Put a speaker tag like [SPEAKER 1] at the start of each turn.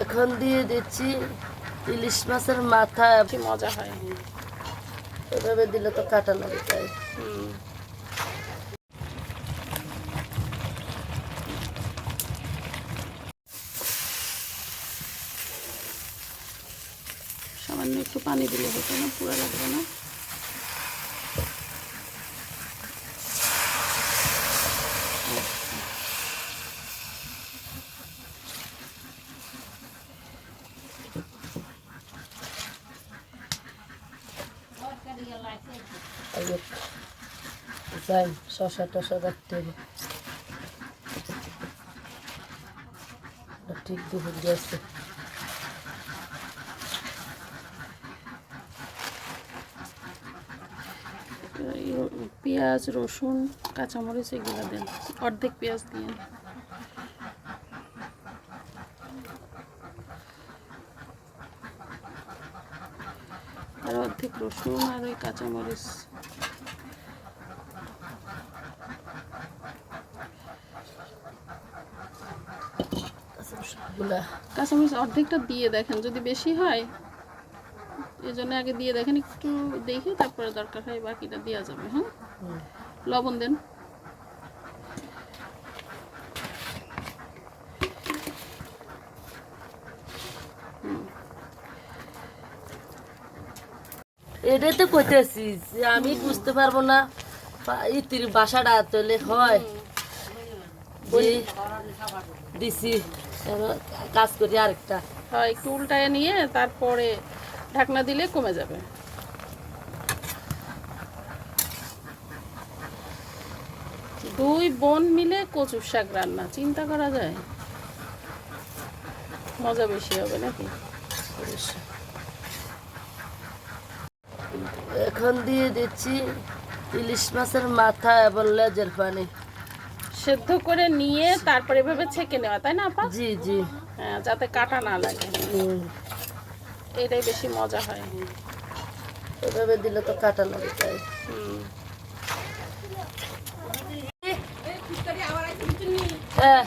[SPEAKER 1] এখন দিয়ে দিচ্ছি ইলিশ মাছের মাথা।
[SPEAKER 2] কি মজা হয়।
[SPEAKER 1] এভাবে দিলে তো কাটা লাগে তাই
[SPEAKER 2] সামান্য একটু পানি দিলে হতো না পুরো লাগবে না?
[SPEAKER 1] যাই, শশা টশা রাখতে হবে। ঠিক দুপুর গেছে।
[SPEAKER 2] পেঁয়াজ, রসুন, কাঁচামরিচ, এগুলো দেন। অর্ধেক পেঁয়াজ দিয়ে আর অর্ধেক রসুন আর ওই কাঁচামরিচ। কাঁচামরিচ অর্ধেকটা দিয়ে দেখেন যদি বেশি হয় এই জন্য আগে দিয়ে দেখেন একটু দেখে তারপরে দরকার হয় বাকিটা দেওয়া যাবে হ্যাঁ? লবণ দেন।
[SPEAKER 1] এটাই তো কইতেছি যে আমি বুঝতে পারব না ইতির বাসাটা তৈলে হয়। দিছি কাজ করি আরেকটা।
[SPEAKER 2] হয়, একটু উল্টায় নিয়ে তারপরে ঢাকনা দিলে কমে যাবে। দুই বোন মিলে কচুর শাক রান্না, চিন্তা করা যায়? মজা বেশি হবে নাকি?
[SPEAKER 1] এখন দিয়ে দিচ্ছি ইলিশ মাছের মাথা এবং লেজের পানি।
[SPEAKER 2] সেদ্ধ করে নিয়ে তারপরে এভাবে ছেঁকে নেওয়া তাই না আপা?
[SPEAKER 1] জি জি।
[SPEAKER 2] হ্যাঁ যাতে কাটা না লাগে। এটাই বেশি মজা হয়।
[SPEAKER 1] এভাবে দিলে তো কাটা লাগে তাই।
[SPEAKER 2] হুম।
[SPEAKER 1] হ্যাঁ।